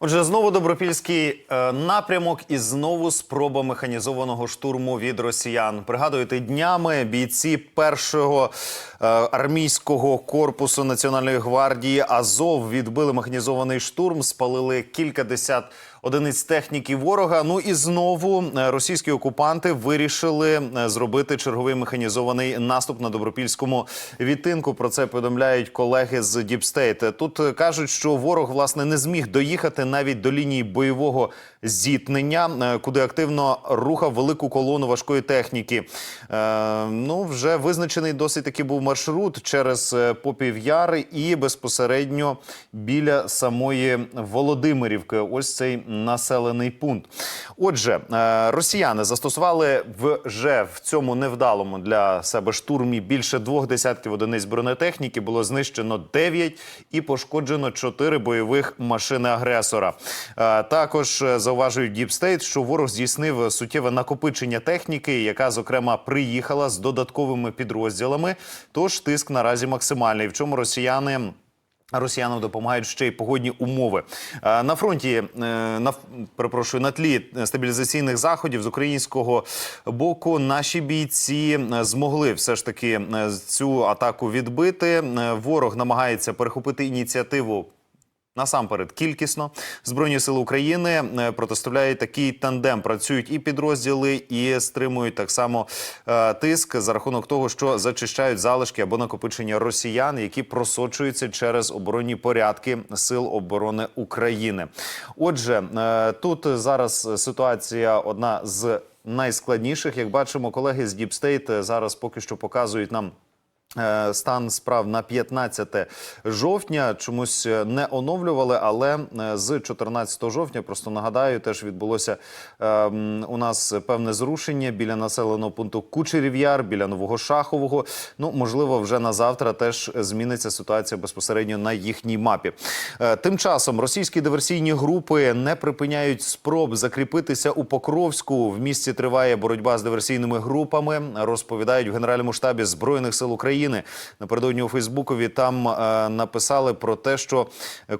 Отже, знову добропільський е, напрямок і знову спроба механізованого штурму від росіян. Пригадуєте, днями бійці першого е, армійського корпусу національної гвардії Азов відбили механізований штурм, спалили кілька десят одиниць техніки ворога. Ну і знову е, російські окупанти вирішили е, зробити черговий механізований наступ на добропільському відтинку. Про це повідомляють колеги з Діпстейт. Тут кажуть, що ворог власне не зміг доїхати навіть до лінії бойового зіткнення, е, куди активно рухав велику колону важкої техніки. Е, ну вже визначений досить таки був маршрут через Попів Яр і безпосередньо біля самої Володимирівки. Ось цей населений пункт. Отже, е, росіяни застосували вже в цьому невдалому для себе штурмі більше двох десятків одиниць бронетехніки. Було знищено 9 і пошкоджено 4 бойових машини агресора. Е, Також е, зауважують Діпстейт, що ворог здійснив суттєве накопичення техніки, яка зокрема приїхала з додатковими підрозділами. Тож тиск наразі максимальний. В чому росіяни. Росіянам допомагають ще й погодні умови Е, на фронті. е, На перепрошую на тлі стабілізаційних заходів з українського боку. Наші бійці е, змогли все ж таки цю атаку відбити. Ворог намагається перехопити ініціативу. Насамперед, кількісно збройні сили України е, протиставляють такий тандем. Працюють і підрозділи, і стримують так само е, тиск за рахунок того, що зачищають залишки або накопичення росіян, які просочуються через оборонні порядки сил оборони України. Отже, е, тут зараз ситуація одна з найскладніших. Як бачимо, колеги з Діпстейт зараз поки що показують нам. Е, Стан справ на 15 жовтня чомусь е, не оновлювали, але е, з 14 жовтня, просто нагадаю, теж відбулося е, у нас певне зрушення біля населеного пункту Кучерів'яр, біля Нового Шахового. Ну, можливо, вже на завтра теж зміниться ситуація безпосередньо на їхній мапі. Е, Тим часом російські диверсійні групи не припиняють спроб закріпитися у Покровську. В місті триває боротьба з диверсійними групами. Розповідають в Генеральному штабі збройних сил України. Напередодні у Фейсбукові там е, написали про те, що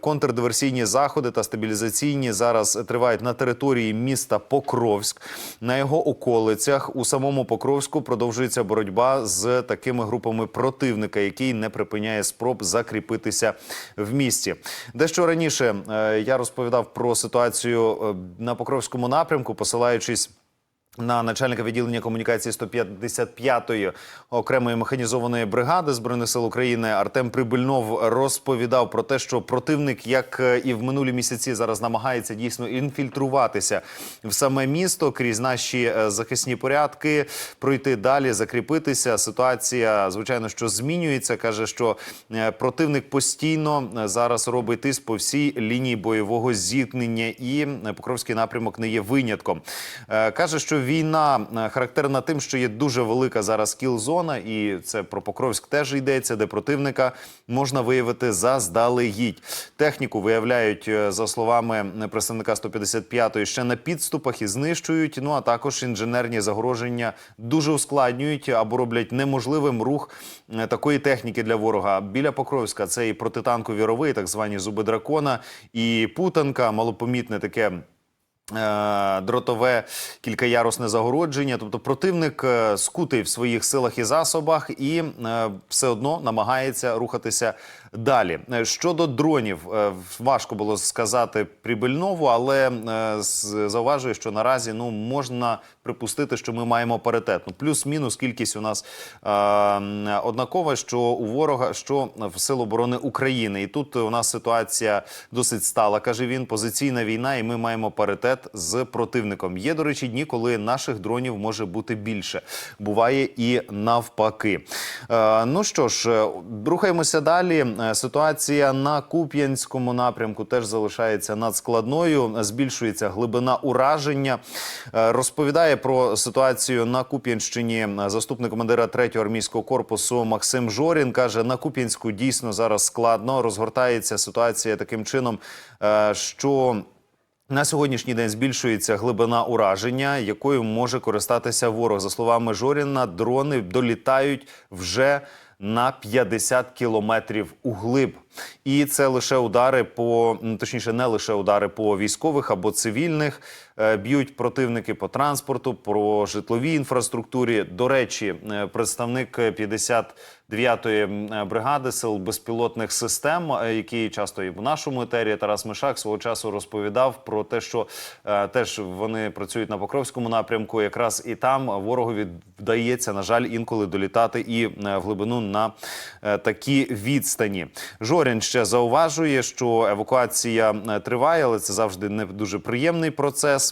контрдиверсійні заходи та стабілізаційні зараз тривають на території міста Покровськ. На його околицях у самому Покровську продовжується боротьба з такими групами противника, який не припиняє спроб закріпитися в місті. Дещо раніше е, я розповідав про ситуацію е, на Покровському напрямку, посилаючись. На начальника відділення комунікації 155-ї окремої механізованої бригади збройних сил України Артем Прибильнов розповідав про те, що противник, як е, і в минулі місяці, зараз намагається дійсно інфільтруватися в саме місто крізь наші е, захисні порядки, пройти далі, закріпитися. Ситуація, звичайно, що змінюється. каже, що е, противник постійно зараз робить тиск по всій лінії бойового зіткнення, і Покровський напрямок не є винятком. Каже, що війна е, характерна тим, що є дуже велика зараз кіл-зона, і це про Покровськ теж йдеться, де противника можна виявити заздалегідь. Техніку виявляють, е, за словами представника 155-ї, ще на підступах і знищують. Ну а також інженерні загроження дуже ускладнюють або роблять неможливим рух е, такої техніки для ворога. Біля Покровська це і протитанкові рови, так звані зуби дракона, і путанка, малопомітне таке. Е, Дротове кількаярусне загородження, тобто противник е, скутий в своїх силах і засобах, і е, все одно намагається рухатися далі. Е, Щодо дронів, е, важко було сказати Прибильнову, але е, зауважую, що наразі ну можна припустити, що ми маємо паритет. Ну, плюс-мінус кількість у нас е, однакова, що у ворога, що в Сил оборони України. І тут у нас ситуація досить стала, каже він. Позиційна війна, і ми маємо паритет з противником. Є, до речі, дні, коли наших дронів може бути більше. Буває і навпаки. Е, ну що ж, рухаємося далі. Е, Ситуація на Куп'янському напрямку теж залишається надскладною. Збільшується глибина ураження. Е, Розповідає про ситуацію на Куп'янщині заступник командира 3-го армійського корпусу Максим Жорін. каже, на Куп'янську дійсно зараз складно. Розгортається ситуація таким чином, е, що на сьогоднішній день збільшується глибина ураження, якою може користатися ворог. За словами Жоріна, дрони долітають вже на 50 кілометрів углиб. І це лише удари по м, точніше, не лише удари по військових або цивільних. Е, Б'ють противники по транспорту, по житловій інфраструктурі. До речі, е, представник 59-ї е, бригади сил безпілотних систем, е, який часто і в нашому етері Тарас Мишак свого часу розповідав про те, що е, теж вони працюють на Покровському напрямку. Якраз і там ворогові вдається, на жаль, інколи долітати і в глибину на е, такі відстані. Жорін ще зауважує, що евакуація триває, але це завжди не дуже приємний процес.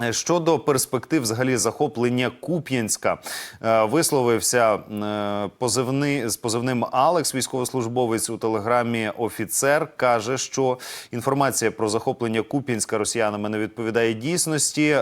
Е, Щодо перспектив взагалі захоплення Куп'янська, е, висловився е, позивний з позивним Алекс, військовослужбовець у телеграмі. Офіцер каже, що інформація про захоплення Куп'янська росіянами не відповідає дійсності.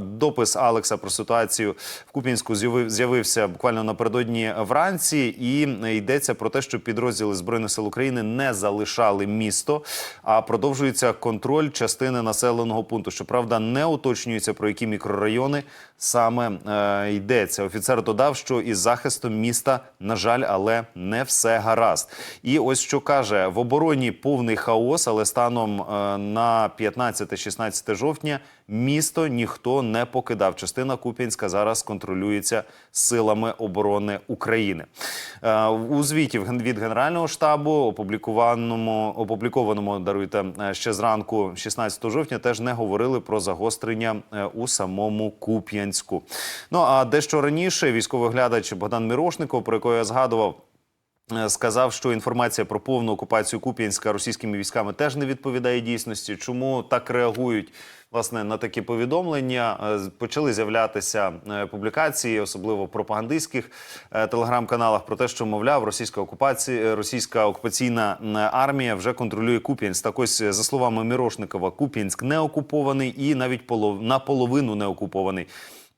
Допис Алекса про ситуацію в Куп'янську з'явив- з'явився буквально напередодні вранці, і йдеться про те, що підрозділи збройних сил України не залишали місто, а продовжується контроль частини населеного пункту. Щоправда, не уточнюється про які мікрорайони саме е, йдеться. Офіцер додав, що із захистом міста, на жаль, але не все гаразд. І ось що каже: в обороні повний хаос, але станом е, на 15-16 жовтня місто ніхто не покидав. Частина Куп'янська зараз контролюється силами оборони України. Е, у звіті від Генерального штабу, опублікованому опублікованому даруйте е, ще зранку, 16 жовтня, теж не говорили про загострення е, у самому Куп'янську. Ну а дещо раніше військовий глядач Богдан Мірошников, про якого я згадував. Е, Сказав, що інформація про повну окупацію Куп'янська російськими військами теж не відповідає дійсності. Чому так реагують власне на такі повідомлення? Е, Почали з'являтися е, публікації, особливо в пропагандистських телеграм-каналах, про те, що мовляв, російська окупація, російська окупаційна армія вже контролює Куп'янськ. Так ось за словами Мірошникова, Куп'янськ не окупований і навіть полов... наполовину не окупований.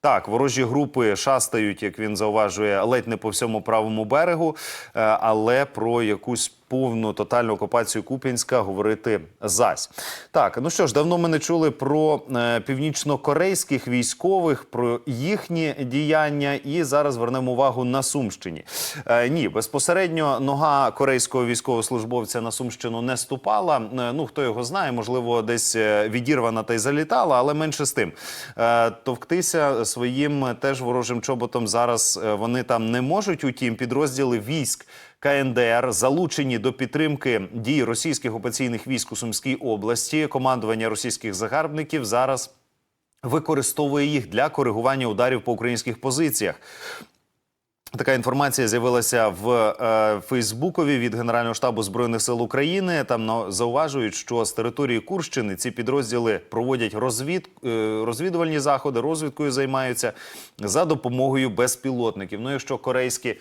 Так, ворожі групи шастають, як він зауважує, ледь не по всьому правому берегу, е, але про якусь повну тотальну окупацію Куп'янська говорити зась. Так, ну що ж, давно ми не чули про е, північно-корейських військових, про їхні діяння, і зараз вернемо увагу на Сумщині. Е, ні, безпосередньо нога корейського військовослужбовця на Сумщину не ступала. Е, ну хто його знає, можливо, десь е, відірвана та й залітала, але менше з тим. Е, товктися своїм теж ворожим чоботом зараз е, вони там не можуть. Утім, підрозділи військ. КНДР залучені до підтримки дій російських окупаційних військ у Сумській області. Командування російських загарбників зараз використовує їх для коригування ударів по українських позиціях. Така інформація з'явилася в е, Фейсбукові від Генерального штабу збройних сил України. Там на- зауважують, що з території Курщини ці підрозділи проводять розвід, е, розвідувальні заходи, розвідкою займаються за допомогою безпілотників. Ну, якщо корейські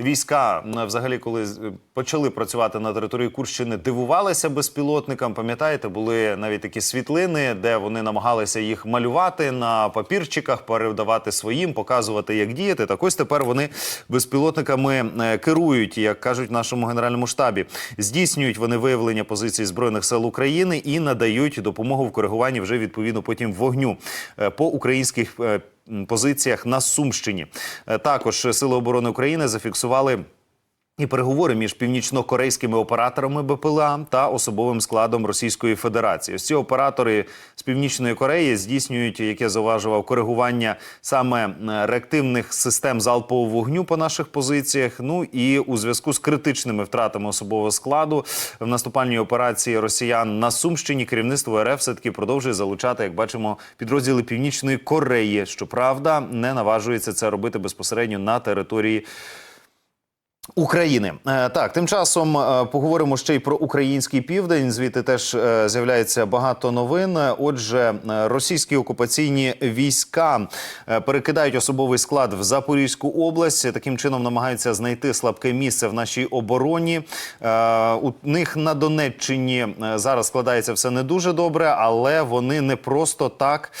війська взагалі, коли почали працювати на території Курщини, дивувалися безпілотникам. Пам'ятаєте, були навіть такі світлини, де вони намагалися їх малювати на папірчиках, передавати своїм, показувати, як діяти. Так ось тепер вони безпілотниками е, керують, як кажуть в нашому генеральному штабі. Здійснюють вони виявлення позицій збройних сил України і надають допомогу в коригуванні вже відповідно потім вогню е, по українських. е, Позиціях на Сумщині також Сили оборони України зафіксували і переговори між північно-корейськими операторами БПЛА та особовим складом Російської Федерації. Ось ці оператори з північної Кореї здійснюють, як я зауважував, коригування саме е, реактивних систем залпового вогню по наших позиціях. Ну і у зв'язку з критичними втратами особового складу в наступальній операції Росіян на Сумщині керівництво РФ все таки продовжує залучати, як бачимо, підрозділи Північної Кореї. Щоправда, не наважується це робити безпосередньо на території. України Е, так, тим часом е, поговоримо ще й про український південь. Звідти теж е, з'являється багато новин. Отже, російські окупаційні війська перекидають особовий склад в Запорізьку область. Таким чином намагаються знайти слабке місце в нашій обороні. У них на Донеччині зараз складається все не дуже добре, але вони не просто так,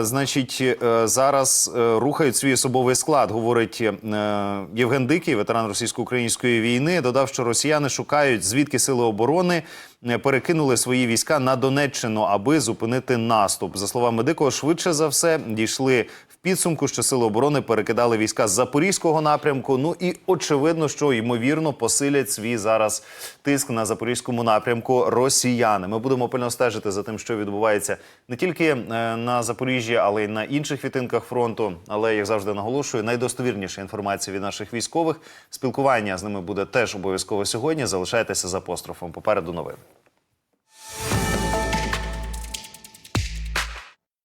значить, зараз рухають свій особовий склад. Говорить Євген Дикий, ветеран російської російсько-української війни. Додав, що росіяни шукають, звідки сили оборони е, перекинули свої війська на Донеччину, аби зупинити наступ. За словами Дикого, швидше за все дійшли підсумку, що сили оборони перекидали війська з запорізького напрямку. Ну і очевидно, що ймовірно посилять свій зараз тиск на запорізькому напрямку росіяни. Ми будемо пильно стежити за тим, що відбувається не тільки е, на Запоріжжі, але й на інших відтинках фронту. Але як завжди наголошую, найдостовірніша інформація від наших військових. Спілкування з ними буде теж обов'язково сьогодні. Залишайтеся за апострофом. Попереду новини.